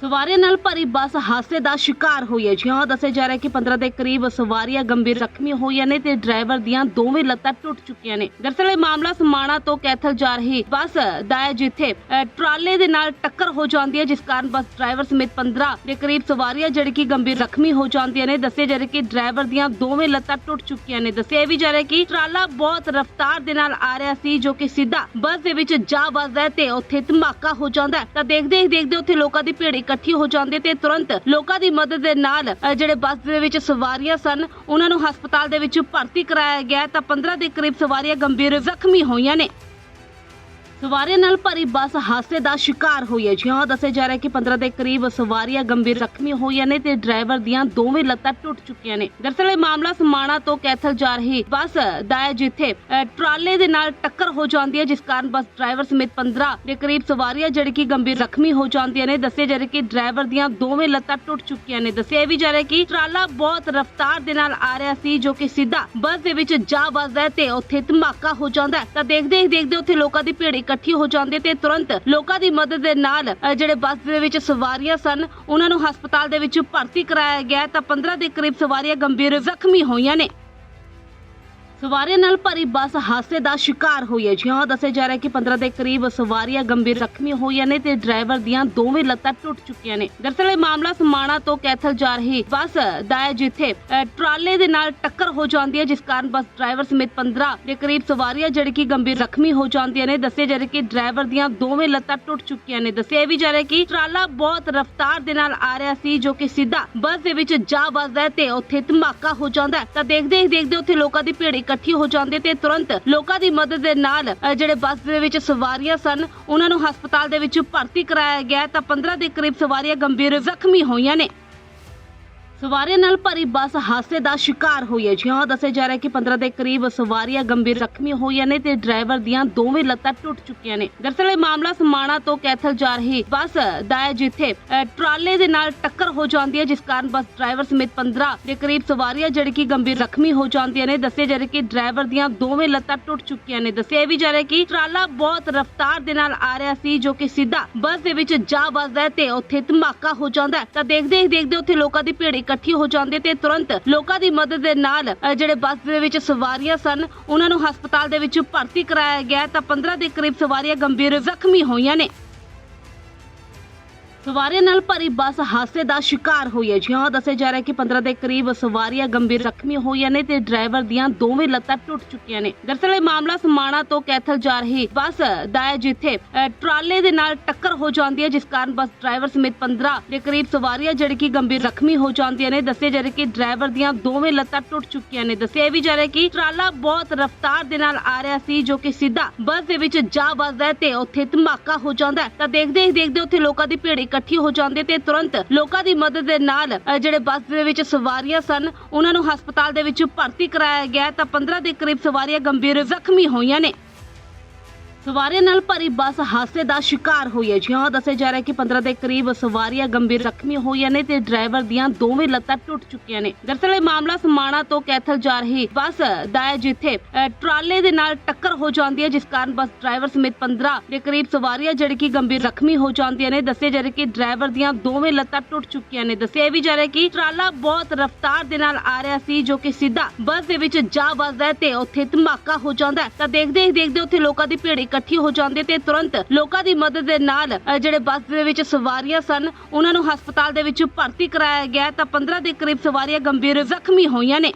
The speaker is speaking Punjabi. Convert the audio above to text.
ਸਵਾਰੀਆਂ ਨਾਲ ਭਰੀ ਬੱਸ ਹਾਦਸੇ ਦਾ ਸ਼ਿਕਾਰ ਹੋਈ ਹੈ। ਜੀ ਹਾਂ ਦੱਸਿਆ ਜਾ ਰਿਹਾ ਹੈ ਕਿ 15 ਦੇ ਕਰੀਬ ਸਵਾਰੀਆਂ ਗੰਭੀਰ ਜ਼ਖਮੀ ਹੋਈਆਂ ਨੇ ਤੇ ਡਰਾਈਵਰ ਦੀਆਂ ਦੋਵੇਂ ਲੱਤਾਂ ਟੁੱਟ ਚੁੱਕੀਆਂ ਨੇ। ਦਰਸਲ ਇਹ ਮਾਮਲਾ ਸਮਾਣਾ ਤੋਂ ਕੈਥਲ ਜਾ ਰਹੀ ਬੱਸ ਦਾ ਹੈ ਜਿੱਥੇ ਅ, ਟਰਾਲੇ ਦੇ ਨਾਲ ਟੱਕਰ ਹੋ ਜਾਂਦੀ ਹੈ ਜਿਸ ਕਾਰਨ ਬੱਸ ਡਰਾਈਵਰ ਸਮੇਤ 15 ਦੇ ਕਰੀਬ ਸਵਾਰੀਆਂ ਜਿਹੜੀ ਕਿ ਗੰਭੀਰ ਜ਼ਖਮੀ ਹੋ ਜਾਂਦੀਆਂ ਨੇ। ਦੱਸਿਆ ਜਾ ਰਿਹਾ ਕਿ ਡਰਾਈਵਰ ਦੀਆਂ ਦੋਵੇਂ ਲੱਤਾਂ ਟੁੱਟ ਚੁੱਕੀਆਂ ਨੇ। ਦੱਸਿਆ ਇਹ ਵੀ ਜਾ ਰਿਹਾ ਕਿ ਟਰਾਲਾ ਬਹੁਤ ਰਫ਼ਤਾਰ ਦੇ ਨਾਲ ਆ ਰਿਹਾ ਸੀ ਜੋ ਕਿ ਸਿੱਧਾ ਬੱਸ ਦੇ ਵਿੱਚ ਜਾ ਵੱਜਦਾ ਹੈ ਤੇ ਉੱਥੇ ਧਮਾਕਾ ਹੋ ਜਾਂਦਾ ਹੈ। ਤਾਂ ਦੇਖਦੇ ਹੀ ਦੇਖਦੇ ਉੱਥੇ ਲੋਕਾਂ ਦੀ ਭੀੜ ਇਕੱਠੀ ਹੋ ਜਾਂਦੀ ਤੇ ਤੁਰੰਤ ਲੋਕਾਂ ਦੀ ਮਦਦ ਦੇ ਨਾਲ ਜਿਹੜੇ ਬੱਸ ਦੇ ਵਿੱਚ ਸਵਾਰੀਆਂ ਸਨ, ਉਹਨਾਂ ਨੂੰ ਹਸਪਤਾਲ ਦੇ ਵਿੱਚ ਭਰਤੀ ਕਰਾਇਆ ਗਿਆ ਤਾਂ 15 ਦੇ ਕਰੀਬ ਸਵਾਰੀਆਂ ਗੰਭੀਰ ਜ਼ਖਮੀ ਹੋਈਆਂ ਨੇ। ਸਵਾਰੀਆਂ ਨਾਲ ਭਰੀ ਬੱਸ ਹਾਦਸੇ ਦਾ ਸ਼ਿਕਾਰ ਹੋਈ ਹੈ। ਜੀ ਹਾਂ, ਦੱਸਿਆ ਜਾ ਰਿਹਾ ਹੈ ਕਿ 15 ਦੇ ਕਰੀਬ ਸਵਾਰੀਆਂ ਗੰਭੀਰ ਜ਼ਖਮੀ ਹੋਈਆਂ ਨੇ ਤੇ ਡਰਾਈਵਰ ਦੀਆਂ ਦੋਵੇਂ ਲੱਤਾਂ ਟੁੱਟ ਚੁੱਕੀਆਂ ਨੇ। ਦਰਅਸਲ ਇਹ ਮਾਮਲਾ ਸਮਾਣਾ ਤੋਂ ਕੈਥਲ ਜਾ ਰਹੀ ਬੱਸ ਦਾ ਹੈ, ਜਿੱਥੇ ਟਰਾਲੇ ਦੇ ਨਾਲ ਟੱਕਰ ਹੋ ਜਾਂਦੀ ਹੈ, ਜਿਸ ਕਾਰਨ ਬੱਸ ਡਰਾਈਵਰ ਸਮੇਤ 15 ਦੇ ਕਰੀਬ ਸਵਾਰੀਆਂ ਜਿਹੜੀ ਕਿ ਗੰਭੀਰ ਜ਼ਖਮੀ ਹੋ ਜਾਂਦੀਆਂ ਨੇ। ਦੱਸਿਆ ਜਾ ਰਿਹਾ ਕਿ ਡਰਾਈਵਰ ਦੀਆਂ ਦੋਵੇਂ ਲੱਤਾਂ ਟੁੱਟ ਚੁੱਕੀਆਂ ਨੇ। ਦੱਸਿਆ ਵੀ ਜਾ ਰਿਹਾ ਕਿ ਟਰਾਲਾ ਬਹੁਤ ਰਫ਼ਤਾਰ ਦੇ ਨਾਲ ਆ ਰਿਹਾ ਸੀ, ਜੋ ਕਿ ਸਿੱਧਾ ਬੱਸ ਦੇ ਵਿੱਚ ਜਾ ਵੱਜਦਾ ਹੈ ਤੇ ਉੱਥੇ ਧਮਾਕਾ ਹੋ ਜਾਂਦਾ ਹੈ। ਤਾਂ ਦੇਖਦੇ ਹੀ ਦੇਖਦੇ ਉੱਥੇ ਲੋਕਾਂ ਦੀ ਭੀੜ ਇਕੱਠੀ ਇਕੱਠੀ ਹੋ ਜਾਂਦੀ ਹੈ ਤੇ ਤੁਰੰਤ ਲੋਕਾਂ ਦੀ ਮਦਦ ਦੇ ਨਾਲ ਜਿਹੜੇ ਬੱਸ ਦੇ ਵਿੱਚ ਸਵਾਰੀਆਂ ਸਨ, ਉਹਨਾਂ ਨੂੰ ਹਸਪਤਾਲ ਦੇ ਵਿੱਚ ਭਰਤੀ ਕਰਾਇਆ ਗਿਆ ਤਾਂ 15 ਦੇ ਕਰੀਬ ਸਵਾਰੀਆਂ ਗੰਭੀਰ ਜ਼ਖਮੀ ਹੋਈਆਂ ਨੇ। ਸਵਾਰੀਆਂ ਨਾਲ ਭਰੀ ਬੱਸ ਹਾਦਸੇ ਦਾ ਸ਼ਿਕਾਰ ਹੋਈ ਹੈ। ਜੀ ਹਾਂ ਦੱਸਿਆ ਜਾ ਰਿਹਾ ਹੈ ਕਿ 15 ਦੇ ਕਰੀਬ ਸਵਾਰੀਆਂ ਗੰਭੀਰ ਜ਼ਖਮੀ ਹੋਈਆਂ ਨੇ ਤੇ ਡਰਾਈਵਰ ਦੀਆਂ ਦੋਵੇਂ ਲੱਤਾਂ ਟੁੱਟ ਚੁੱਕੀਆਂ ਨੇ। ਦਰਅਸਲ ਇਹ ਮਾਮਲਾ ਸਮਾਣਾ ਤੋਂ ਕੈਥਲ ਜਾ ਰਹੀ ਬੱਸ ਦਾ ਹੈ ਜਿੱਥੇ ਅ, ਟਰਾਲੇ ਦੇ ਨਾਲ ਟੱਕਰ ਹੋ ਜਾਂਦੀ ਹੈ ਜਿਸ ਕਾਰਨ ਬੱਸ ਡਰਾਈਵਰ ਸਮੇਤ 15 ਦੇ ਕਰੀਬ ਸਵਾਰੀਆਂ ਜਿਹੜੀ ਕਿ ਗੰਭੀਰ ਜ਼ਖਮੀ ਹੋ ਜਾਂਦੀਆਂ ਨੇ। ਦੱਸਿਆ ਜਾ ਰਿਹਾ ਕਿ ਡਰਾਈਵਰ ਦੀਆਂ ਦੋਵੇਂ ਲੱਤਾਂ ਟੁੱਟ ਚੁੱਕੀਆਂ ਨੇ। ਦੱਸਿਆ ਇਹ ਵੀ ਜਾ ਰਿਹਾ ਕਿ ਟਰਾਲਾ ਬਹੁਤ ਰਫ਼ਤਾਰ ਦੇ ਨਾਲ ਆ ਰਿਹਾ ਸੀ ਜੋ ਕਿ ਸਿੱਧਾ ਬੱਸ ਦੇ ਵਿੱਚ ਜਾ ਵੱਜਦਾ ਹੈ ਤੇ ਉੱਥੇ ਧਮਾਕਾ ਹੋ ਜਾਂਦਾ ਹੈ। ਤਾਂ ਦੇਖਦੇ ਹੀ ਦੇਖਦੇ ਉੱਥੇ ਲੋਕਾਂ ਦੀ ਭੀੜ ਇਕੱਠੀ ਇਕੱਠੀ ਹੋ ਜਾਂਦੀ ਤੇ ਤੁਰੰਤ ਲੋਕਾਂ ਦੀ ਮਦਦ ਦੇ ਨਾਲ ਜਿਹੜੇ ਬੱਸ ਦੇ ਵਿੱਚ ਸਵਾਰੀਆਂ ਸਨ, ਉਹਨਾਂ ਨੂੰ ਹਸਪਤਾਲ ਦੇ ਵਿੱਚ ਭਰਤੀ ਕਰਾਇਆ ਗਿਆ ਤਾਂ 15 ਦੇ ਕਰੀਬ ਸਵਾਰੀਆਂ ਗੰਭੀਰ ਜ਼ਖਮੀ ਹੋਈਆਂ ਨੇ। ਸਵਾਰੀਆਂ ਨਾਲ ਭਰੀ ਬੱਸ ਹਾਦਸੇ ਦਾ ਸ਼ਿਕਾਰ ਹੋਈ ਹੈ। ਜੀ ਹਾਂ ਦੱਸਿਆ ਜਾ ਰਿਹਾ ਹੈ ਕਿ 15 ਦੇ ਕਰੀਬ ਸਵਾਰੀਆਂ ਗੰਭੀਰ ਜ਼ਖਮੀ ਹੋਈਆਂ ਨੇ ਤੇ ਡਰਾਈਵਰ ਦੀਆਂ ਦੋਵੇਂ ਲੱਤਾਂ ਟੁੱਟ ਚੁੱਕੀਆਂ ਨੇ। ਦਰਅਸਲ ਇਹ ਮਾਮਲਾ ਸਮਾਣਾ ਤੋਂ ਕੈਥਲ ਜਾ ਰਹੀ ਬੱਸ ਦਾ ਹੈ ਜਿੱਥੇ ਅ, ਟਰਾਲੇ ਦੇ ਨਾਲ ਟੱਕਰ ਹੋ ਜਾਂਦੀ ਹੈ ਜਿਸ ਕਾਰਨ ਬੱਸ ਡਰਾਈਵਰ ਸਮੇਤ 15 ਦੇ ਕਰੀਬ ਸਵਾਰੀਆਂ ਜਿਹੜੀ ਕਿ ਗੰਭੀਰ ਜ਼ਖਮੀ ਹੋ ਜਾਂਦੀਆਂ ਨੇ। ਦੱਸਿਆ ਜਾ ਰਿਹਾ ਕਿ ਡਰਾਈਵਰ ਦੀਆਂ ਦੋਵੇਂ ਲੱਤਾਂ ਟੁੱਟ ਚੁੱਕੀਆਂ ਨੇ। ਦੱਸਿਆ ਇਹ ਵੀ ਜਾ ਰਿਹਾ ਕਿ ਟਰਾਲਾ ਬਹੁਤ ਰਫ਼ਤਾਰ ਦੇ ਨਾਲ ਆ ਰਿਹਾ ਸੀ ਜੋ ਕਿ ਸਿੱਧਾ ਬੱਸ ਦੇ ਵਿੱਚ ਜਾ ਵੱਜਦਾ ਹੈ ਤੇ ਉੱਥੇ ਧਮਾਕਾ ਹੋ ਜਾਂਦਾ ਹੈ। ਤਾਂ ਦੇਖਦੇ ਹੀ ਦੇਖਦੇ ਉੱਥੇ ਲੋਕਾਂ ਦੀ ਭੀੜ ਇਕੱਠੀ ਇਕੱਠੀ ਹੋ ਜਾਂਦੀ ਹੈ ਤੇ ਤੁਰੰਤ ਲੋਕਾਂ ਦੀ ਮਦਦ ਦੇ ਨਾਲ ਜਿਹੜੇ ਬੱਸ ਦੇ ਵਿੱਚ ਸਵਾਰੀਆਂ ਸਨ, ਉਹਨਾਂ ਨੂੰ ਹਸਪਤਾਲ ਦੇ ਵਿੱਚ ਭਰਤੀ ਕਰਾਇਆ ਗਿਆ ਤਾਂ 15 ਦੇ ਕਰੀਬ ਸਵਾਰੀਆਂ ਗੰਭੀਰ ਜ਼ਖਮੀ ਹੋਈਆਂ ਨੇ। ਸਵਾਰੀਆਂ ਨਾਲ ਭਰੀ ਬੱਸ ਹਾਦਸੇ ਦਾ ਸ਼ਿਕਾਰ ਹੋਈ ਹੈ। ਜੀ ਦੱਸਿਆ ਜਾ ਰਿਹਾ ਕਿ 15 ਦੇ ਕਰੀਬ ਸਵਾਰੀਆਂ ਗੰਭੀਰ ਜ਼ਖਮੀ ਹੋਈਆਂ ਨੇ ਤੇ ਡਰਾਈਵਰ ਦੀਆਂ ਦੋਵੇਂ ਲੱਤਾਂ ਟੁੱਟ ਚੁੱਕੀਆਂ ਨੇ। ਦਰਅਸਲ ਇਹ ਮਾਮਲਾ ਸਮਾਣਾ ਤੋਂ ਕੈਥਲ ਜਾ ਰਹੀ ਬੱਸ ਦਾ ਹੈ, ਜਿੱਥੇ ਟਰਾਲੇ ਦੇ ਨਾਲ ਟੱਕਰ ਹੋ ਜਾਂਦੀ ਹੈ, ਜਿਸ ਕਾਰਨ ਬੱਸ ਡਰਾਈਵਰ ਸਮੇਤ 15 ਦੇ ਕਰੀਬ ਸਵਾਰੀਆਂ ਜਿਹੜੀ ਕਿ ਗੰਭੀਰ ਜ਼ਖਮੀ ਹੋ ਜਾਂਦੀਆਂ ਨੇ। ਦੱਸਿਆ ਜਾ ਰਿਹਾ ਕਿ ਡਰਾਈਵਰ ਦੀਆਂ ਦੋਵੇਂ ਲੱਤਾਂ ਟੁੱਟ ਚੁੱਕੀਆਂ ਨੇ। ਦੱਸਿਆ ਵੀ ਜਾ ਰਿਹਾ ਕਿ ਟਰਾਲਾ ਬਹੁਤ ਰਫ਼ਤਾਰ ਦੇ ਨਾਲ ਆ ਰਿਹਾ ਸੀ, ਜੋ ਕਿ ਸਿੱਧਾ ਬੱਸ ਦੇ ਵਿੱਚ ਜਾ ਵੱਜਦਾ ਹੈ ਤੇ ਉੱਥੇ ਧਮਾਕਾ ਹੋ ਜਾਂਦਾ ਹੈ। ਤਾਂ ਦੇਖਦੇ ਹੀ ਦੇਖਦੇ ਉੱਥੇ ਲੋਕਾਂ ਦੀ ਭੀੜ ਇਕੱਠੀ ਹੋ ਜਾਂਦੇ ਤੇ ਤੁਰੰਤ ਲੋਕਾਂ ਦੀ ਮਦਦ ਦੇ ਨਾਲ ਜਿਹੜੇ ਬੱਸ ਦੇ ਵਿੱਚ ਸਵਾਰੀਆਂ ਸਨ, ਉਹਨਾਂ ਨੂੰ ਹਸਪਤਾਲ ਦੇ ਵਿੱਚ ਭਰਤੀ ਕਰਾਇਆ ਗਿਆ ਤਾਂ 15 ਦੇ ਕਰੀਬ ਸਵਾਰੀਆਂ ਗੰਭੀਰ ਜ਼ਖਮੀ ਹੋਈਆਂ ਨੇ। ਸਵਾਰੀਆਂ ਨਾਲ ਭਰੀ ਬੱਸ ਹਾਦਸੇ ਦਾ ਸ਼ਿਕਾਰ ਹੋਈ ਹੈ। ਜੀ ਦੱਸਿਆ ਜਾ ਰਿਹਾ ਕਿ 15 ਦੇ ਕਰੀਬ ਸਵਾਰੀਆਂ ਗੰਭੀਰ ਜ਼ਖਮੀ ਹੋਈਆਂ ਨੇ ਤੇ ਡਰਾਈਵਰ ਦੀਆਂ ਦੋਵੇਂ ਲੱਤਾਂ ਟੁੱਟ ਚੁੱਕੀਆਂ ਨੇ। ਦਰਅਸਲ ਇਹ ਮਾਮਲਾ ਸਮਾਣਾ ਤੋਂ ਕੈਥਲ ਜਾ ਰਹੀ ਬੱਸ ਦਾ ਹੈ, ਜਿੱਥੇ ਟਰਾਲੇ ਦੇ ਨਾਲ ਟੱਕਰ ਹੋ ਜਾਂਦੀ ਹੈ, ਜਿਸ ਕਾਰਨ ਬੱਸ ਡਰਾਈਵਰ ਸਮੇਤ 15 ਦੇ ਕਰੀਬ ਸਵਾਰੀਆਂ ਜਿਹੜੀ ਕਿ ਗੰਭੀਰ ਜ਼ਖਮੀ ਹੋ ਜਾਂਦੀਆਂ ਨੇ। ਦੱਸਿਆ ਜਾ ਰਿਹਾ ਕਿ ਡਰਾਈਵਰ ਦੀਆਂ ਦੋਵੇਂ ਲੱਤਾਂ ਟੁੱਟ ਚੁੱਕੀਆਂ ਨੇ। ਦੱਸਿਆ ਵੀ ਜਾ ਰਿਹਾ ਕਿ ਟਰਾਲਾ ਬਹੁਤ ਰਫ਼ਤਾਰ ਦੇ ਨਾਲ ਆ ਰਿਹਾ ਸੀ, ਜੋ ਕਿ ਸਿੱਧਾ ਬੱਸ ਦੇ ਵਿੱਚ ਜਾ ਵੱਜਦਾ ਹੈ ਤੇ ਉੱਥੇ ਧਮਾਕਾ ਹੋ ਜਾਂਦਾ ਹੈ। ਤਾਂ ਦੇਖਦੇ ਹੀ ਦੇਖਦੇ ਉੱਥੇ ਲੋਕਾਂ ਦੀ ਭੀੜ ਇਕੱਠੀ ਹੋ ਜਾਂਦੇ ਤੇ ਤੁਰੰਤ ਲੋਕਾਂ ਦੀ ਮਦਦ ਦੇ ਨਾਲ ਜਿਹੜੇ ਬੱਸ ਦੇ ਵਿੱਚ ਸਵਾਰੀਆਂ ਸਨ, ਉਹਨਾਂ ਨੂੰ ਹਸਪਤਾਲ ਦੇ ਵਿੱਚ ਭਰਤੀ ਕਰਾਇਆ ਗਿਆ ਤਾਂ 15 ਦੇ ਕਰੀਬ ਸਵਾਰੀਆਂ ਗੰਭੀਰ ਜ਼ਖਮੀ ਹੋਈਆਂ ਨੇ।